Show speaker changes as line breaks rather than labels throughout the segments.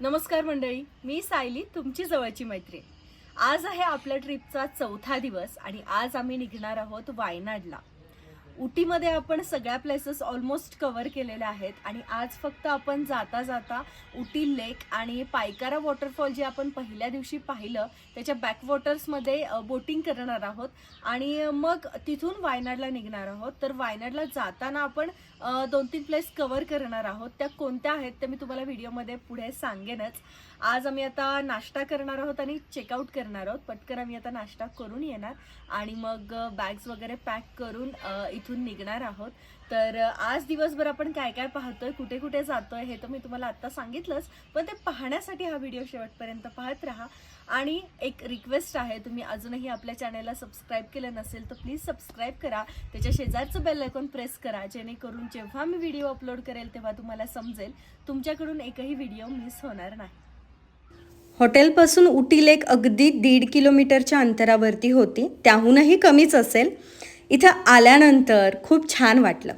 नमस्कार मंडळी मी सायली तुमची जवळची मैत्रीण. आज आहे आपल्या ट्रिपचा चौथा दिवस आणि आज आम्ही निघणार आहोत वायनाडला. उटीमध्ये आपण सगळ्या प्लेसेस ऑलमोस्ट कवर केलेल्या आहेत. आणि आज फक्त आपण जाता जाता उटी लेक आणि पायकारा वॉटरफॉल जे आपण पहिल्या दिवशी पाहिलं त्याच्या बॅकवॉटर्समध्ये बोटिंग करणार आहोत. आणि मग तिथून वायनाडला निघणार आहोत. तर वायनाडला जाताना आपण दोन तीन प्लेस कवर करणार आहोत. त्या कोणत्या आहेत ते मी तुम्हाला व्हिडिओमध्ये पुढे सांगेनच. आज आम्ही आता नाश्ता करणार आहोत आणि चेकआउट करणार आहोत. पटकन आम्ही आता नाश्ता करून येणार. आणि मग बॅग्स वगैरे पॅक करून इथून इथून निघणार आहोत. तर आज दिवसभर आपण काय काय पाहतोय कुठे कुठे जातोय हे तर मी तुम्हाला आत्ता सांगितलंच पण ते पाहण्यासाठी हा व्हिडिओ शेवटपर्यंत पाहत राहा. आणि एक रिक्वेस्ट आहे तुम्ही अजूनही आपल्या चॅनलला सबस्क्राईब केलं नसेल तर प्लीज सबस्क्राईब करा. त्याच्या शेजारचं बेल आयकॉन प्रेस करा जेणेकरून जेव्हा मी व्हिडिओ अपलोड करेल तेव्हा तुम्हाला समजेल तुमच्याकडून एकही व्हिडिओ मिस होणार नाही.
हॉटेलपासून उटी लेक अगदी दीड किलोमीटरच्या अंतरावरती होती. त्याहूनही कमीच असेल. इथं आल्यानंतर खूप छान वाटलं.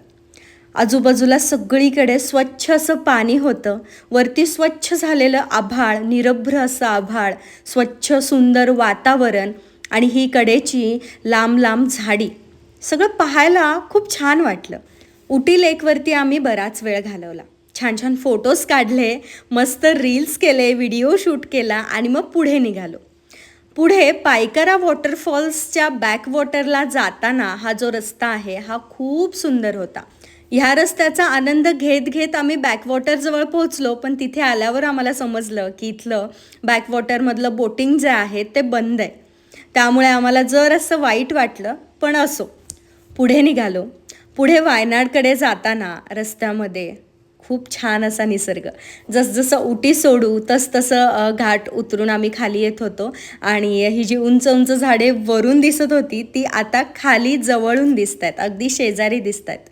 आजूबाजूला सगळीकडे स्वच्छ असं पाणी होतं. वरती स्वच्छ झालेलं आभाळ निरभ्र असं आभाळ स्वच्छ सुंदर वातावरण आणि ही कडेची लांब लांब झाडी. सगळं पाहायला खूप छान वाटलं. उटी लेकवरती आम्ही बराच वेळ घालवला. छान छान फोटोज काढले मस्त रील्स केले व्हिडिओ शूट केला आणि मग पुढे निघालो. पुढे पायकरा वॉटरफॉल्सच्या बॅकवॉटरला जाताना हा जो रस्ता आहे हा खूप सुंदर होता. ह्या रस्त्याचा आनंद घेत घेत आम्ही बॅकवॉटरजवळ पोहोचलो पण तिथे आल्यावर आम्हाला समजलं की इथलं बॅकवॉटरमधलं बोटिंग जे आहे ते बंद आहे. त्यामुळे आम्हाला जर असं वाईट वाटलं पण असो. पुढे निघालो. पुढे वायनाडकडे जाताना रस्त्यामध्ये खूप छान असा निसर्ग. जसजसं उटी सोडू तस तसं घाट उतरून आम्ही खाली येत होतो. आणि ही जी उंच उंच झाडे वरून दिसत होती ती आता खाली जवळून दिसत आहेत अगदी शेजारी दिसत आहेत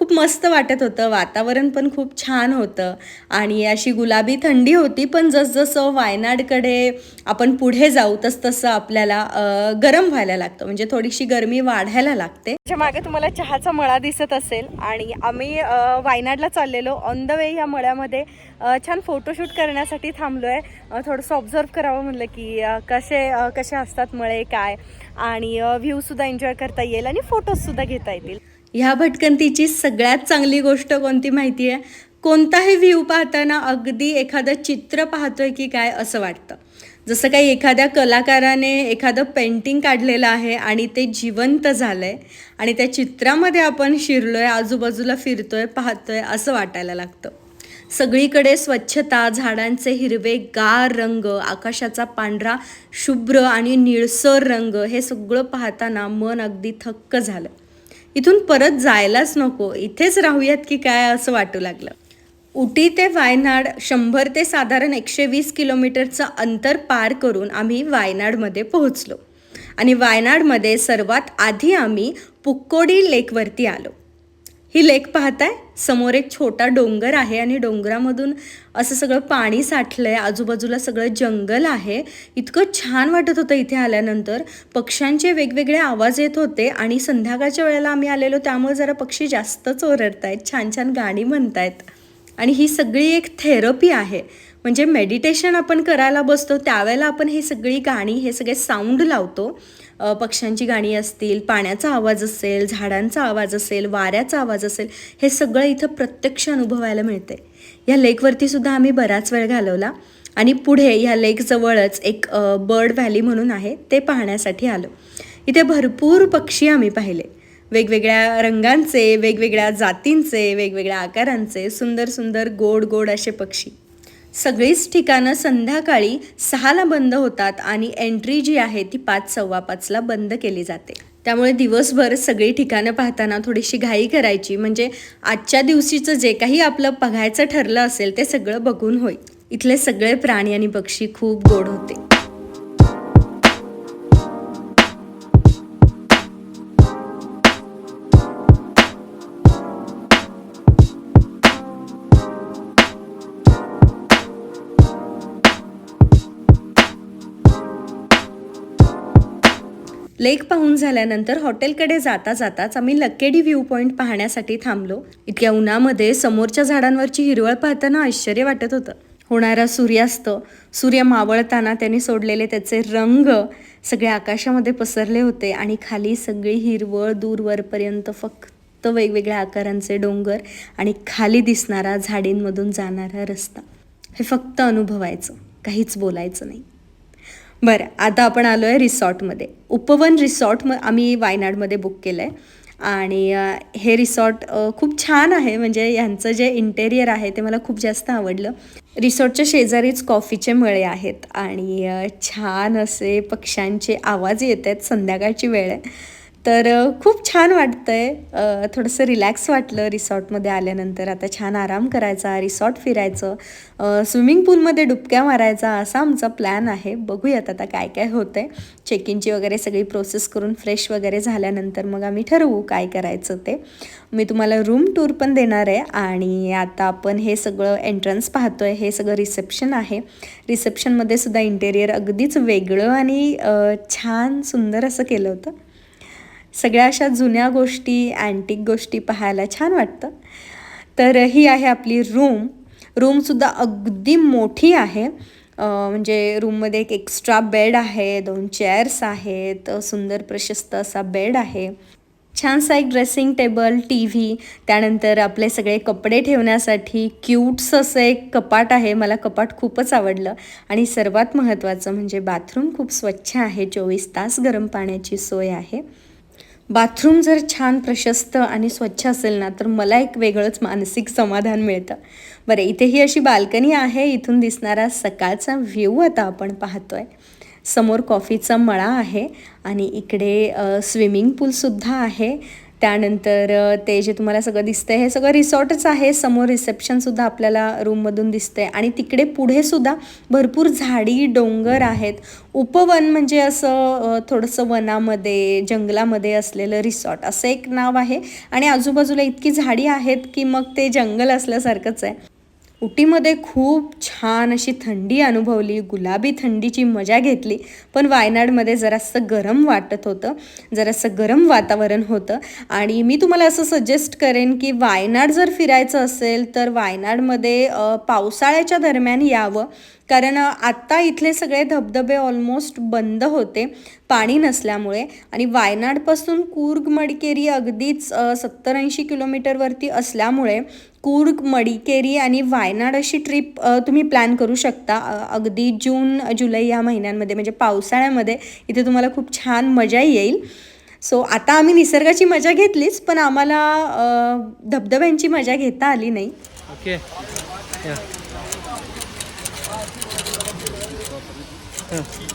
खूप मस्त वाटत होतं. वातावरण पण खूप छान होतं. आणि अशी गुलाबी थंडी होती पण जसजसं वायनाडकडे आपण पुढे जाऊ तसतसं आपल्याला गरम व्हायला लागतं. म्हणजे थोडीशी गरमी वाढायला लागते. त्याच्यामागे तुम्हाला चहाचा मळा दिसत असेल आणि आम्ही वायनाडला चाललेलो. ऑन द वे या मळ्यामध्ये छान फोटोशूट करण्यासाठी थांबलो आहे थोडंसं ऑब्झर्व करावं म्हणलं की कसे कसे असतात मळे काय? आणि व्ह्यूसुद्धा एन्जॉय करता येईल आणि फोटोजसुद्धा घेता येतील. ह्या भटकंतीची सगळ्यात चांगली गोष्ट कोणती माहिती आहे? कोणताही व्ह्यू पाहताना अगदी एखादं चित्र पाहतोय की काय असं वाटतं. जसं काही एखाद्या कलाकाराने एखादं पेंटिंग काढलेलं आहे आणि ते जिवंत झालं आहे आणि त्या चित्रामध्ये आपण शिरलोय आजूबाजूला फिरतोय पाहतोय असं वाटायला लागतं. सगळीकडे स्वच्छता झाडांचे हिरवे गार रंग आकाशाचा पांढरा शुभ्र आणि निळसर रंग हे सगळं पाहताना मन अगदी थक्क झालं इथून परत जायलाच नको. इथेच राहूयात की काय असं वाटू लागलं. उटी ते वायनाड शंभर ते साधारण एकशे वीस किलोमीटरचं अंतर पार करून आम्ही वायनाडमध्ये पोहोचलो. आणि वायनाडमध्ये सर्वात आधी आम्ही पुक्कोडी लेकवरती आलो. ही लेक पाहताय? समोर एक छोटा डोंगर आहे आणि डोंगरामधून असं सगळं पाणी साठलं आहे आजूबाजूला सगळं जंगल आहे. इतकं छान वाटत होतं इथे आल्यानंतर. पक्ष्यांचे वेगवेगळे आवाज येत होते आणि संध्याकाळच्या वेळेला आम्ही आलेलो त्यामुळे जरा पक्षी जास्तच ओरडतायत. छान छान गाणी म्हणतायत. आणि ही सगळी एक थेरपी आहे. म्हणजे मेडिटेशन आपण करायला बसतो त्यावेळेला आपण ही सगळी गाणी हे सगळे साऊंड लावतो. पक्ष्यांची गाणी असतील पाण्याचा आवाज असेल झाडांचा आवाज असेल वाऱ्याचा आवाज असेल हे सगळं इथं प्रत्यक्ष अनुभवायला मिळते या लेकवरती सुद्धा आम्ही बराच वेळ घालवला आणि पुढे ह्या लेकजवळच एक बर्ड व्हॅली म्हणून आहे ते पाहण्यासाठी आलो. इथे भरपूर पक्षी आम्ही पाहिले. वेगवेगळ्या रंगांचे वेगवेगळ्या जातींचे वेगवेगळ्या आकारांचे सुंदर सुंदर गोड गोड असे पक्षी. सगळीच ठिकाणं संध्याकाळी सहाला बंद होतात आणि एंट्री जी आहे ती पाच सव्वा पाचला बंद केली जाते. त्यामुळे दिवसभर सगळी ठिकाणं पाहताना थोडीशी घाई करायची म्हणजे आजच्या दिवशीचं जे काही आपलं बघायचं ठरलं असेल ते सगळं बघून होईल. इथले सगळे प्राणी आणि पक्षी खूप गोड होते. लेक पाहून झाल्यानंतर हॉटेलकडे जाता जाताच आम्ही लक्केडी व्ह्यू पॉईंट पाहण्यासाठी थांबलो. इतक्या उन्हामध्ये समोरच्या झाडांवरची हिरवळ पाहताना आश्चर्य वाटत होतं. होणारा सूर्यास्त सूर्य मावळताना त्यांनी सोडलेले त्याचे रंग सगळे आकाशामध्ये पसरले होते आणि खाली सगळी हिरवळ दूरवरपर्यंत फक्त वेगवेगळ्या आकारांचे डोंगर आणि खाली दिसणारा झाडींमधून जाणारा रस्ता. हे फक्त अनुभवायचं काहीच बोलायचं नाही. बरं आता आपण आलो आहे रिसॉर्टमध्ये. उपवन रिसॉर्ट म आम्ही वायनाडमध्ये बुक केलं आहे आणि हे रिसॉर्ट खूप छान आहे. म्हणजे ह्यांचं जे इंटेरियर आहे ते मला खूप जास्त आवडलं. रिसॉर्टच्या शेजारीच कॉफीचे मळे आहेत. आणि छान असे पक्ष्यांचे आवाज येत आहेत. संध्याकाळची वेळ आहे. तर खूप छान वाटतं आहे थोडंसं रिलॅक्स वाटलं रिसॉर्टमध्ये आल्यानंतर. आता छान आराम करायचा रिसॉर्ट फिरायचं स्विमिंग पूलमध्ये डुबक्या मारायचा असा आमचा प्लॅन आहे. बघूयात आता काय काय होतं आहे चेक इनची वगैरे सगळी प्रोसेस करून फ्रेश वगैरे झाल्यानंतर मग आम्ही ठरवू काय करायचं ते. मी तुम्हाला रूम टूर पण देणार आहे आणि आता आपण हे सगळं एंट्रन्स पाहतो आहे हे सगळं रिसेप्शन आहे. रिसेप्शनमध्ये सुद्धा इंटेरियर अगदीच वेगळं आणि छान सुंदर असं केलं होतं. सगळ्या अशा जुन्या गोष्टी अँटिक गोष्टी पाहायला छान वाटतं. तर ही आहे आपली रूम रूमसुद्धा अगदी मोठी आहे. म्हणजे रूममध्ये एक एक्स्ट्रा बेड आहे दोन चेअर्स आहेत सुंदर प्रशस्त असा बेड आहे. छानसा एक ड्रेसिंग टेबल टी व्ही त्यानंतर आपले सगळे कपडे ठेवण्यासाठी क्यूट्स असं एक कपाट आहे मला कपाट खूपच आवडलं. आणि सर्वात महत्त्वाचं म्हणजे बाथरूम खूप स्वच्छ आहे चोवीस तास गरम पाण्याची सोय आहे. बाथरूम जर छान प्रशस्त आणि स्वच्छ असेल ना तर मला एक वेगळंच मानसिक समाधान मिळतं. बरं इथे ही अशी बाल्कनी आहे इथून दिसणारा सकाळचा व्ह्यू आता आपण पाहतोय. समोर कॉफीचा मळा आहे आणि इकडे स्विमिंग पूलसुद्धा आहे. त्यानंतर ते जे तुम्हाला सगळं दिसतंय हे सगळं रिसॉर्टच आहे. समोर रिसेप्शनसुद्धा आपल्याला रूममधून दिसतंय. आणि तिकडे पुढे सुद्धा भरपूर झाडी डोंगर आहेत. उपवन म्हणजे असं थोडंसं वनामध्ये जंगलामध्ये असलेलं रिसॉर्ट. असं एक नाव आहे. आणि आजूबाजूला इतकी झाडी आहेत की मग ते जंगल असल्यासारखंच आहे. उटीमध्ये खूप छान अशी थंडी अनुभवली गुलाबी थंडीची मजा घेतली पण वायनाडमध्ये जरासं गरम वाटत होतं जरासं गरम वातावरण होतं. आणि मी तुम्हाला असं सजेस्ट करेन की वायनाड जर फिरायचं असेल तर वायनाडमध्ये पावसाळ्याच्या दरम्यान यावं. कारण आत्ता इथले सगळे धबधबे ऑलमोस्ट बंद होते पाणी नसल्यामुळे. आणि वायनाडपासून कूर्ग मडिकेरी अगदीच सत्तर ऐंशी किलोमीटरवरती असल्यामुळे कूर्ग मडिकेरी आणि वायनाड अशी ट्रिप तुम्ही प्लॅन करू शकता. अगदी जून जुलै या महिन्यांमध्ये म्हणजे पावसाळ्यामध्ये इथे तुम्हाला खूप छान मजा येईल. सो आता आम्ही निसर्गाची मजा घेतलीच पण आम्हाला धबधब्यांची मजा घेता आली नाही.
Okay. Yeah.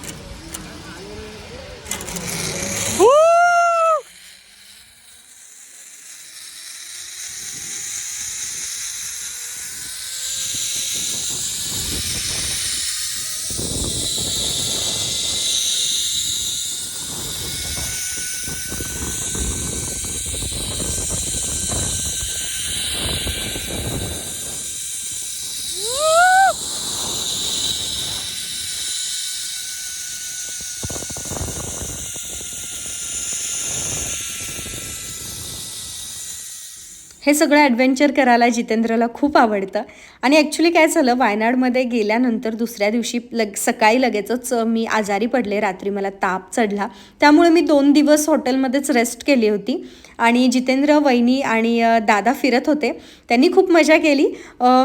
हे सगळं ॲडव्हेंचर करायला जितेंद्रला खूप आवडतं. आणि ॲक्च्युली काय झालं वायनाडमध्ये गेल्यानंतर दुसऱ्या दिवशी लग सकाळी लगेचच मी आजारी पडले रात्री मला ताप चढला. त्यामुळे मी दोन दिवस हॉटेलमध्येच रेस्ट केली होती. आणि जितेंद्र वहिनी आणि दादा फिरत होते. त्यांनी खूप मजा केली.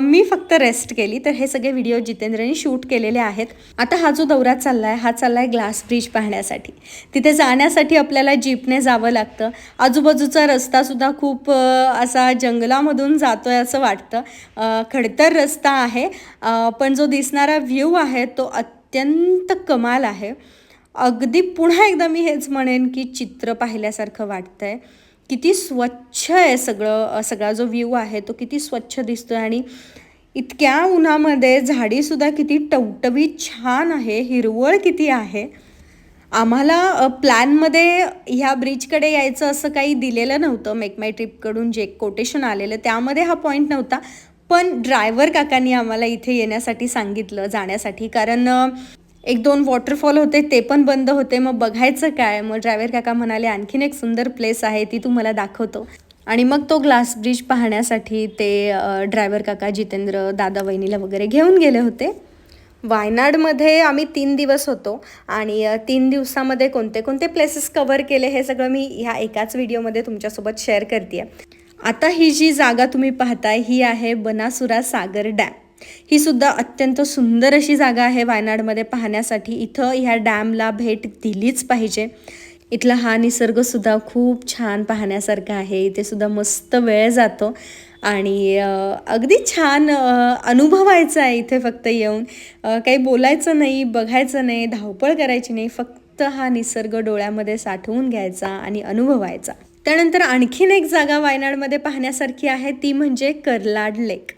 मी फक्त रेस्ट केली. तर हे सगळे व्हिडिओ जितेंद्रने शूट केलेले आहेत. आता हा जो दौरा चालला आहे हा चालला आहे ग्लास ब्रिज पाहण्यासाठी. तिथे जाण्यासाठी आपल्याला जीपने जावं लागतं. आजूबाजूचा रस्तासुद्धा खूप असा जंगलामधून जातो आहे असं वाटतं. खडतर रस्ता आहे. पण जो दिसणारा व्ह्यू आहे तो अत्यंत कमाल आहे. अगदी पुन्हा एकदा मी हेच म्हणेन की चित्र पाहिल्यासारखं वाटतं आहे किती स्वच्छ आहे सगळं सगळा जो व्ह्यू आहे तो किती स्वच्छ दिसतोय आणि इतक्या उन्हामध्ये झाडीसुद्धा किती टवटवीत छान आहे हिरवळ किती आहे. आम्हाला प्लॅनमध्ये ह्या ब्रिजकडे यायचं असं काही दिलेलं नव्हतं मेक माय ट्रिपकडून जे कोटेशन आलेलं त्यामध्ये हा पॉईंट नव्हता. पण ड्रायव्हर काकांनी आम्हाला इथे येण्यासाठी सांगितलं जाण्यासाठी. कारण एक दोन वॉटरफॉल होते ते पण बंद होते. मग बघायचं काय? मग ड्रायव्हर काका म्हणाले आणखीन एक सुंदर प्लेस आहे ती तुम्हाला दाखवतो. आणि मग तो ग्लास ब्रिज पाहण्यासाठी ते ड्रायव्हर काका जितेंद्र दादा वहिनीला वगैरे घेऊन गेले होते. वायनाडमध्ये आम्ही तीन दिवस होतो आणि तीन दिवसामध्ये कोणते कोणते प्लेसेस कवर केले हे सगळं मी ह्या एकाच व्हिडिओमध्ये तुमच्यासोबत शेअर करते आता ही जी जागा तुम्ही पाहताय ही आहे बनासुरा सागर डॅम ही सुद्धा अत्यंत सुंदर अशी जागा आहे वायनाडमध्ये पाहण्यासाठी. इथं ह्या डॅमला भेट दिलीच पाहिजे. इथला हा निसर्गसुद्धा खूप छान पाहण्यासारखा आहे. इथे सुद्धा मस्त वेळ जातो आणि अगदी छान अनुभवायचं आहे इथे फक्त येऊन. काही बोलायचं नाही बघायचं नाही धावपळ करायची नाही. फक्त हा निसर्ग डोळ्यामध्ये साठवून घ्यायचा आणि अनुभवायचा त्यानंतर आणखीन एक जागा वायनाडमध्ये पाहण्यासारखी आहे ती म्हणजे कर्लाड लेक.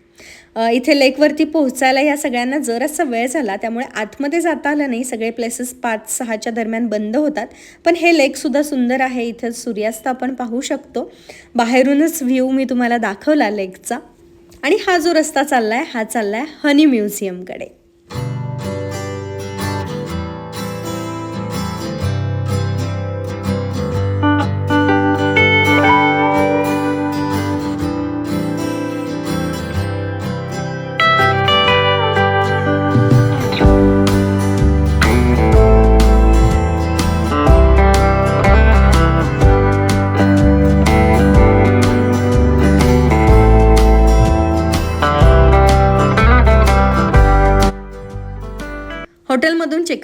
इथे लेकवरती पोहोचायला या सगळ्यांना जरासा वेळ झाला. त्यामुळे आतमध्ये जाता आलं नाही. सगळे प्लेसेस पाच सहाच्या दरम्यान बंद होतात. पण हे लेकसुद्धा सुंदर आहे. इथं सूर्यास्त आपण पाहू शकतो. बाहेरूनच व्ह्यू मी तुम्हाला दाखवला लेकचा. आणि हा जो रस्ता चालला आहे हा चालला आहे हनी म्युझियमकडे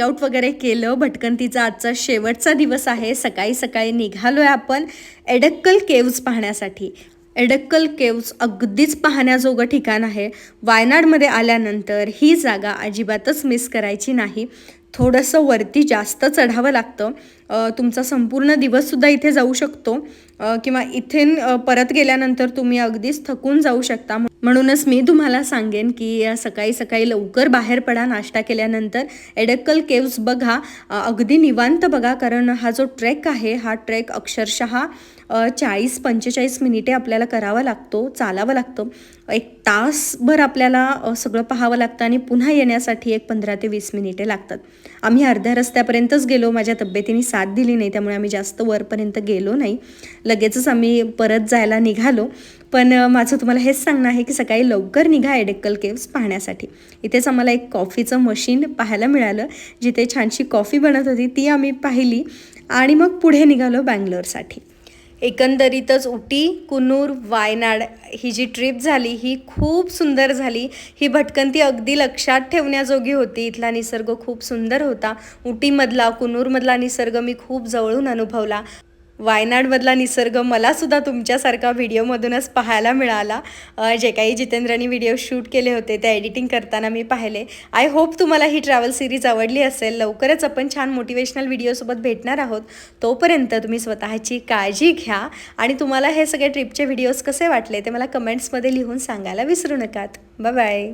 चेकआउट वगैरे केलं. भटकंतीचा आजचा शेवटचा दिवस आहे. सकाळी सकाळी निघालो आहे आपण एडक्कल केव्ज पाहण्यासाठी. एडक्कल केव्ज अगदीच पाहण्याजोगं ठिकाण आहे. वायनाडमध्ये आल्यानंतर ही जागा अजिबातच मिस करायची नाही. थोडंसं वरती जास्त चढावं लागतं. तुमचा संपूर्ण दिवससुद्धा इथे जाऊ शकतो. किंवा इथे परत गेल्यानंतर तुम्ही अगदीच थकून जाऊ शकता. म्हणूनच मी तुम्हाला सांगेन की सकाळी सकाळी लवकर बाहेर पडा नाश्ता केल्यानंतर एडक्कल केव्ज बघा. अगदी निवांत बघा कारण हा जो ट्रेक आहे हा ट्रेक अक्षरशः चाळीस पंचेचाळीस मिनिटे आपल्याला करावा लागतो चालावं लागतं. एक तासभर आपल्याला सगळं पाहावं लागतं आणि पुन्हा येण्यासाठी एक पंधरा ते वीस मिनिटे लागतात. आम्ही अर्ध्या रस्त्यापर्यंतच गेलो माझ्या तब्येतीने साथ दिली नाही त्यामुळे आम्ही जास्त वरपर्यंत गेलो नाही. लगेचच आम्ही परत जायला निघालो. पण माझं तुम्हाला हेच सांगणं आहे की सकाळी लवकर निघा एडेक्कल केव्स पाहण्यासाठी. इथेच आम्हाला एक कॉफीचं मशीन पाहायला मिळालं जिथे छानशी कॉफी बनत होती ती आम्ही पाहिली आणि मग पुढे निघालो बँगलोरसाठी. एकंदरीतच उटी कुनूर वायनाड ही जी ट्रिप झाली ही खूप सुंदर झाली. ही भटकंती अगदी लक्षात ठेवण्याजोगी होती. इथला निसर्ग खूप सुंदर होता. उटीमधला कुनूरमधला निसर्ग मी खूप जवळून अनुभवला. वायनाडमधला निसर्ग मलासुद्धा तुमच्यासारखा व्हिडिओमधूनच पाहायला मिळाला. जे काही जितेंद्रांनी व्हिडिओ शूट केले होते ते एडिटिंग करताना मी पाहिले. आय होप तुम्हाला ही ट्रॅव्हल सिरीज आवडली असेल. लवकरच आपण छान मोटिवेशनल व्हिडिओसोबत भेटणार आहोत. तोपर्यंत तुम्ही स्वतःची काळजी घ्या. आणि तुम्हाला हे सगळे ट्रिपचे व्हिडिओज कसे वाटले ते मला कमेंट्समध्ये लिहून सांगायला विसरू नकात. बाय